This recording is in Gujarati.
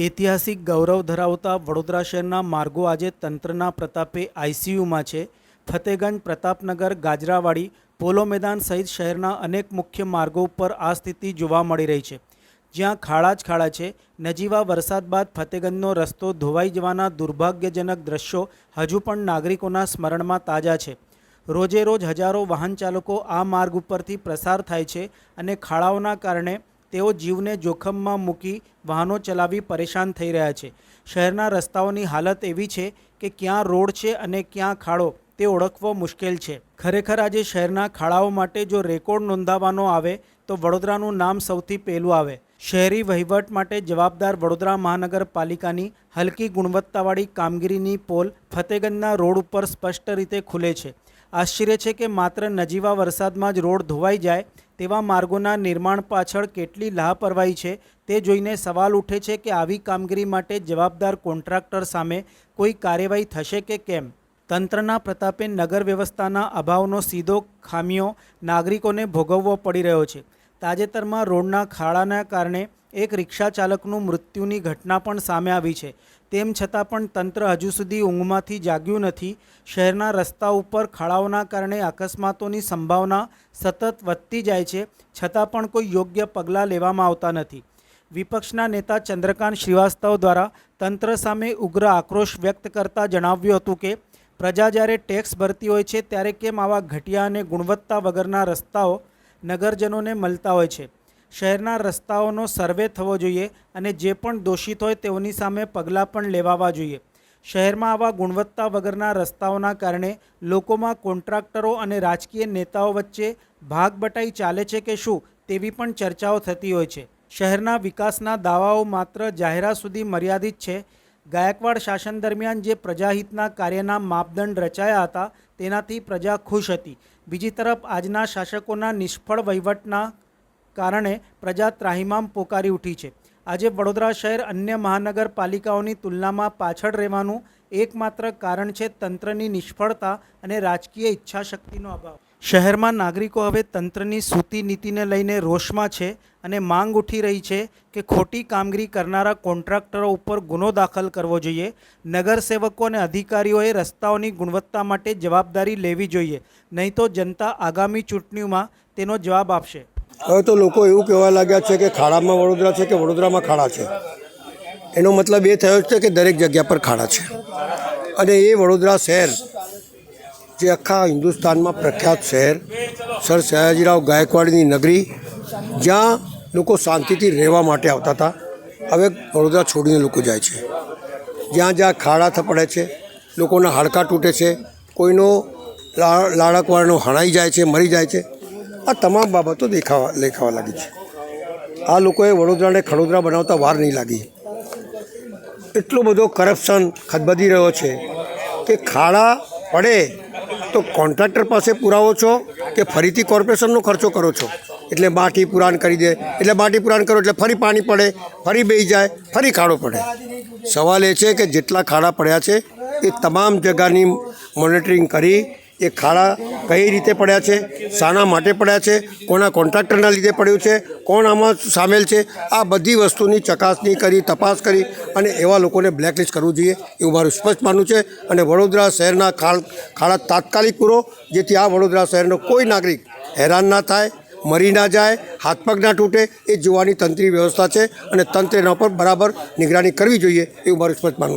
ઐતિહાસિક ગૌરવ ધરાવતા વડોદરા શહેરના માર્ગો આજે તંત્રના પ્રતાપે આઈસીયુમાં છે. ફતેગંજ, પ્રતાપનગર, ગાજરાવાડી, પોલો મેદાન સહિત શહેરના અનેક મુખ્ય માર્ગો ઉપર આ સ્થિતિ જોવા મળી રહી છે. જ્યાં ખાડા જ ખાડા છે, નજીવા વરસાદ બાદ ફતેગંજનો રસ્તો ધોવાઈ જવાના દુર્ભાગ્યજનક દ્રશ્યો હજુ પણ નાગરિકોના સ્મરણમાં તાજા છે. રોજે રોજ હજારો વાહન ચાલકો આ માર્ગ ઉપરથી પ્રસાર થાય છે અને ખાડાઓના કારણે તેઓ જીવને જોખમમાં મૂકી વાહનો ચલાવી પરેશાન થઈ રહ્યા છે. શહેરના રસ્તાઓની હાલત એવી છે કે ક્યાં રોડ છે અને ક્યાં ખાડો, તે ઓળખવો મુશ્કેલ છે. ખરેખર આજે શહેરના ખાડાઓ માટે જો રેકોર્ડ નોંધાવવાનો આવે, તો વડોદરાનું નામ સૌથી પહેલું આવે. શહેરી વહીવટ માટે જવાબદાર વડોદરા મહાનગરપાલિકાની હલકી ગુણવત્તાવાળી કામગીરીની પોલ ફતેગંજના રોડ ઉપર સ્પષ્ટ રીતે ખુલે છે. આશ્ચર્ય છે કે માત્ર નજીવા વરસાદમાં જ રોડ ધોવાઈ જાય તેવા માર્ગોના નિર્માણ પાછળ કેટલી લાપરવાહી છે તે જોઈને સવાલ ઉઠે છે કે આવી કામગીરી માટે જવાબદાર કોન્ટ્રાક્ટર સામે કોઈ કાર્યવાહી થશે કે કેમ? તંત્રના પ્રતાપે નગર વ્યવસ્થાના અભાવનો સીધો ખામીઓ નાગરિકોને ભોગવવો પડી રહ્યો છે. તાજેતરમાં રોડના ખાડાના કારણે એક રિક્ષા ચાલકનું મૃત્યુની ઘટના પણ સામે આવી છે. તેમ છતાં પણ તંત્ર હજુ સુધી ઊંઘમાંથી જાગ્યું નથી. શહેરના રસ્તા ઉપર ખાડાઓના કારણે અકસ્માતોની સંભાવના સતત વધતી જાય છે. છતાં પણ કોઈ યોગ્ય પગલાં લેવામાં આવતા નથી. વિપક્ષના નેતા ચંદ્રકાંત શ્રીવાસ્તવ દ્વારા તંત્ર સામે ઉગ્ર આક્રોશ વ્યક્ત કરતા જણાવ્યું હતું કે, પ્રજા જ્યારે ટેક્સ ભરતી હોય છે, ત્યારે કેમ આવા ઘટિયા અને ગુણવત્તા વગરના રસ્તાઓ નગરજનોને મળતા હોય છે? શહેરના રસ્તાઓનો સર્વે થવો જોઈએ અને જે પણ દોષિત હોય તેઓની સામે પગલાં પણ લેવાવા જોઈએ. શહેરમાં આવા ગુણવત્તા વગરના રસ્તાઓના કારણે લોકોમાં કોન્ટ્રાક્ટરો અને રાજકીય નેતાઓ વચ્ચે ભાગ બટાઈ ચાલે છે કે શું તેવી પણ ચર્ચાઓ થતી હોય છે. શહેરના વિકાસના દાવાઓ માત્ર જાહેરાત સુધી મર્યાદિત છે. ગાયકવાડ શાસન દરમિયાન જે પ્રજાહિતના કાર્યના માપદંડ રચાયા હતા તેનાથી પ્રજા ખુશ હતી. બીજી તરફ આજના શાસકોના નિષ્ફળ વહીવટના કારણે પ્રજા ત્રાહિમામ પોકારી ઉઠી છે. આજે વડોદરા શહેર અન્ય મહાનગરપાલિકાઓની તુલનામાં પાછળ રહેવાનું એકમાત્ર કારણ છે તંત્રની નિષ્ફળતા અને રાજકીય ઈચ્છાશક્તિનો અભાવ. શહેરમાં નાગરિકો હવે તંત્રની સૂતી નીતિને લઈને રોષમાં છે અને માંગ ઉઠી રહી છે કે ખોટી કામગીરી કરનારા કોન્ટ્રાક્ટરો ઉપર ગુનો દાખલ કરવો જોઈએ. નગરસેવકો અને અધિકારીઓએ રસ્તાઓની ગુણવત્તા માટે જવાબદારી લેવી જોઈએ. નહીં તો જનતા આગામી ચૂંટણીઓમાં તેનો જવાબ આપશે. હવે તો લોકો એવું કહેવા લાગ્યા છે કે ખાડામાં વડોદરા છે કે વડોદરામાં ખાડા છે? એનો મતલબ એ થયો છે કે દરેક જગ્યા પર ખાડા છે. અને એ વડોદરા શહેર, જે આખા હિન્દુસ્તાનમાં પ્રખ્યાત શહેર, સર સયાજીરાવ ગાયકવાડની નગરી, જ્યાં લોકો શાંતિથી રહેવા માટે આવતા હતા, હવે વડોદરા છોડીને લોકો જાય છે. જ્યાં જ્યાં ખાડા થપડે છે, લોકોના હાડકાં તૂટે છે, કોઈનો લાડકવાળનો હણાઈ જાય છે, મરી જાય છે આ તમામ બાબતો દેખાવા દેખાવા લાગી છે. આ લોકોએ વડોદરાને ખડોદરા બનાવતા વાર નહીં લાગી. એટલો બધો કરપ્શન ખદબદી રહ્યો છે કે ખાડા પડે તો કોન્ટ્રાક્ટર પાસે પુરાવો છો કે ફરીથી કોર્પોરેશનનો ખર્ચો કરો છો? એટલે માટી પુરાણ કરી દે. એટલે માટી પુરાણ કરો એટલે ફરી પાણી પડે, ફરી બેહી જાય, ફરી ખાડો પડે. સવાલ એ છે કે જેટલા ખાડા પડ્યા છે એ તમામ જગાની મોનિટરિંગ કરી એ ખાડા કઈ રીતે પડ્યા છે, શાના માટે પડ્યા છે, કોના કોન્ટ્રાક્ટરના લીધે પડ્યું છે, કોણ આમાં સામેલ છે, આ બધી વસ્તુની ચકાસણી કરી, તપાસ કરી અને એવા લોકોને બ્લેકલિસ્ટ કરવું જોઈએ એવું મારું સ્પષ્ટ માનવું છે. અને વડોદરા શહેરના ખાળ ખાડા તાત્કાલિક પૂરો, જેથી આ વડોદરા શહેરનો કોઈ નાગરિક હેરાન ના થાય, મરી ના જાય, હાથ પગ ના તૂટે, એ જોવાની તંત્રી વ્યવસ્થા છે અને તંત્ર એના પર બરાબર નિગરાની કરવી જોઈએ એવું મારું સ્પષ્ટ માનવું છે.